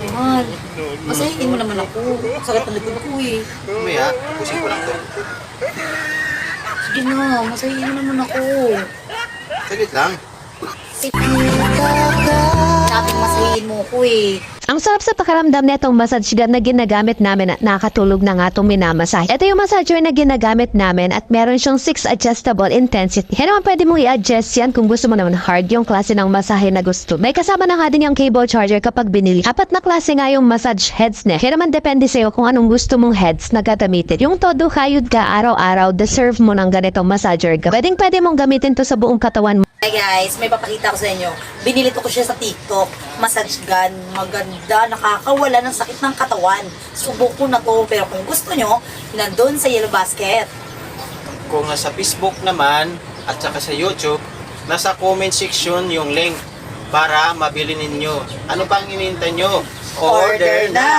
Mahal, masahihin mo naman ako. Sakit ang likod ko eh. Mamaya, pusin ko lang to. Sige na, masahihin mo naman ako. Saglit lang. Sabing ako eh. Ang sarap sa pakaramdam na itong massage gun na ginagamit namin at nakakatulog na nga itong minamasahe. Ito yung massager na ginagamit namin at meron siyang 6 adjustable intensity. Kaya naman pwede mong i-adjust yan kung gusto mo naman hard yung klase ng masahe na gusto. May kasama na nga din yung cable charger kapag binili. Apat na klase nga yung massage heads na. Kaya naman depende sa'yo kung anong gusto mong heads na gagamitin. Yung todo kayod ka araw-araw, deserve mo ng ganitong massager. Pwedeng pwede mong gamitin to sa buong katawan mo. Hey guys, may papakita ko sa inyo. Binili ko siya sa TikTok. Massage gun. Maganda. Nakakawala ng sakit ng katawan. Subok ko na to. Pero kung gusto nyo, nandun sa Yellow Basket. Kung nasa Facebook naman at saka sa YouTube, nasa comment section yung link para mabili ninyo. Ano pang inintay nyo? Order na!